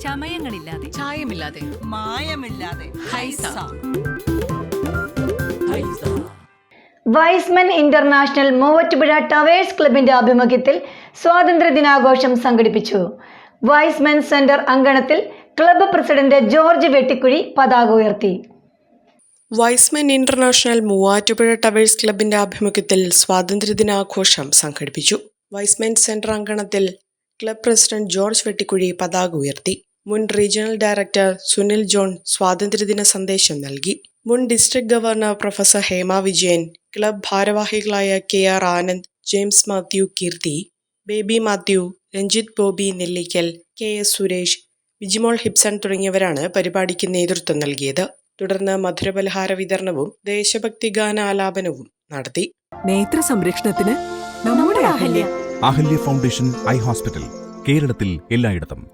ചമയങ്ങളില്ലാതെ. ചായമില്ലാതെ. മായമില്ലാതെ. Haiza. Y's Men international Muvattupuzha towers ക്ലബിന്റെ ആഭിമുഖ്യത്തിൽ സ്വാതന്ത്ര്യ ദിനാഘോഷം സംഘടിപ്പിച്ചു. വൈസ്മൻ സെന്റർ അങ്കണത്തിൽ ക്ലബ്ബ് പ്രസിഡന്റ് ജോർജ് വെട്ടിക്കുഴി പതാക ഉയർത്തി. വൈസ്മെൻ ഇന്റർനാഷണൽ മൂവാറ്റുപുഴ ടവേഴ്സ് ക്ലബിന്റെ ആഭിമുഖ്യത്തിൽ സ്വാതന്ത്ര്യദിനാഘോഷം സംഘടിപ്പിച്ചു. വൈസ്മെൻ സെന്റർ അങ്കണത്തിൽ ക്ലബ് പ്രസിഡന്റ് ജോർജ് വെട്ടിക്കുഴി പതാക ഉയർത്തി. മുൻ റീജിയണൽ ഡയറക്ടർ സുനിൽ ജോൺ സ്വാതന്ത്ര്യദിന സന്ദേശം നൽകി. മുൻ district governor professor Hema Vijayan club ഭാരവാഹികളായ K R Anand James Mathew Keerthi Baby Mathew Ranjith Bobby Nellikkal K S Suresh Vijimol Hipson തുടങ്ങിയവരാണ് പരിപാടിക്ക് നേതൃത്വം നൽകിയത്. തുടർന്ന് മധുരപലഹാര വിതരണവും ദേശഭക്തി ഗാനാലാപനവും നടത്തി. നേത്ര സംരക്ഷണത്തിന് നമ്മുടെ Ahalya. Ahalya foundation eye hospital കേരളത്തിൽ എല്ലായിടത്തും.